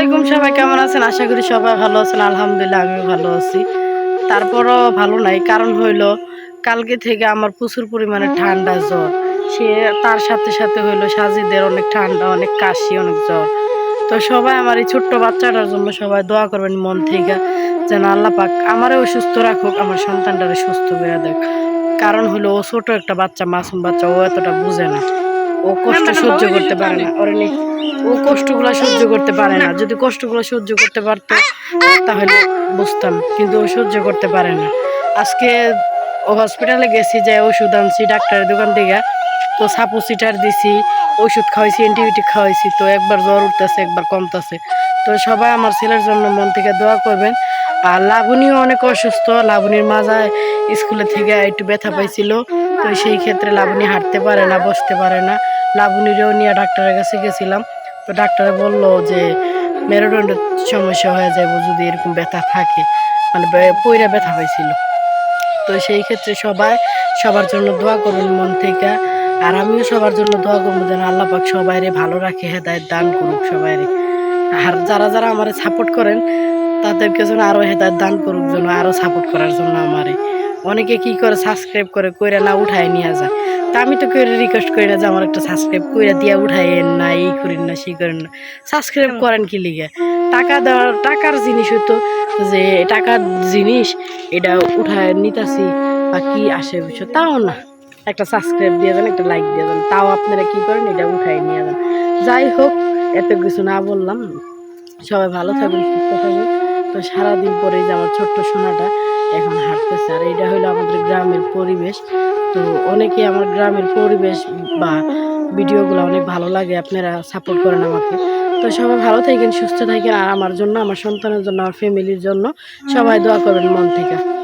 আলাইকুম সবাই, কেমন আছেন? আশা করি সবাই ভালো আছেন। আলহামদুলিল্লাহ, আমিও ভালো আছি। তারপরও ভালো নাই, কারণ হইল কালকে থেকে আমার প্রচুর পরিমাণে ঠান্ডা জ্বর। সে তার সাথে সাথে হইল সাজিদের অনেক ঠান্ডা, অনেক কাশি, অনেক জ্বর। তো সবাই আমার এই ছোট্ট বাচ্চাটার জন্য সবাই দোয়া করবেন মন থেকে, যেন আল্লাহ পাক আমারও সুস্থ রাখুক, আমার সন্তানটারে সুস্থ করে দেখ। কারণ হলো ও ছোট একটা বাচ্চা, মাসুম বাচ্চা, ও এতটা বুঝে না। ও কষ্ট সহ্য করতে পারে না। ওর ও কষ্টগুলো সহ্য করতে পারে না। যদি কষ্টগুলো সহ্য করতে পারতো তাহলে বুঝতাম কিন্তু ও সহ্য করতে পারে না। আজকে ও হসপিটালে গেছি যে ওষুধ আনছি ডাক্তারের দোকান থেকে। তো সাপোসিটার দিছি ওষুধ খাওয়াইছি অ্যান্টিবায়োটিক খাওয়াইছি তো একবার জ্বর উঠতেছে একবার কমতেছে। তো সবাই আমার ছেলের জন্য মন থেকে দোয়া করবেন। আর লাবণীও অনেক অসুস্থ লাবণীর মাজায় স্কুলে থেকে একটু ব্যথা পাইছিল। তো সেই ক্ষেত্রে লাবণী হাঁটতে পারে না, বসতে পারে না। লাবণীরও নিয়ে ডাক্তারের কাছে গেছিলাম। তো ডাক্তারে বলল যে মেরুদণ্ডের সমস্যা হয়ে যাবে যদি এরকম ব্যথা থাকে। মানে পইরা ব্যথা হয়েছিল। তো সেই ক্ষেত্রে সবাই সবার জন্য দোয়া করুন মন থেকে। আর আমিও সবার জন্য দোয়া করব যেন আল্লাহ পাক সবাইরে ভালো রাখে, হেদায়ত দান করুক সবাইরে। আর যারা যারা আমার সাপোর্ট করেন, তাদেরকে যেন আরও হেদায়ত দান করুক যেন আরও সাপোর্ট করার জন্য আমারে। অনেকে কি করে সাবস্ক্রাইব করে, কইরা না উঠায় নিয়ে যায় তা আমি তো কেউ রিকোয়েস্ট করি না যে আমার একটা সাবস্ক্রাইব কইরা দিয়া উঠাইয়েন না, এই করেন না, সেই করেন না। সাবস্ক্রাইব করেন কি লিগে? টাকা দেওয়ার, টাকার জিনিস হতো যে, টাকার জিনিস এটা উঠায় নিতাছি বা কি আসে বিষয় তাও না। একটা সাবস্ক্রাইব দিয়ে দেন, একটা লাইক দিয়ে দেন। তাও আপনারা কি করেন, এটা উঠাই নিয়ে যান। যাই হোক, এত কিছু না বললাম। সবাই ভালো থাকবেন সুস্থ থাকবেন সারাদিন পরে যে আমার ছোট্ট সোনাটা এখন হাঁটতেছে। আর এটা হলো আমাদের গ্রামের পরিবেশ। তো অনেকে আমার গ্রামের পরিবেশ বা ভিডিওগুলো অনেক ভালো লাগে, আপনারা সাপোর্ট করেন আমাকে। তো সবাই ভালো থাকেন, সুস্থ থাকেন। আর আমার জন্য, আমার সন্তানের জন্য, আমার ফ্যামিলির জন্য সবাই দোয়া করবেন মন থেকে।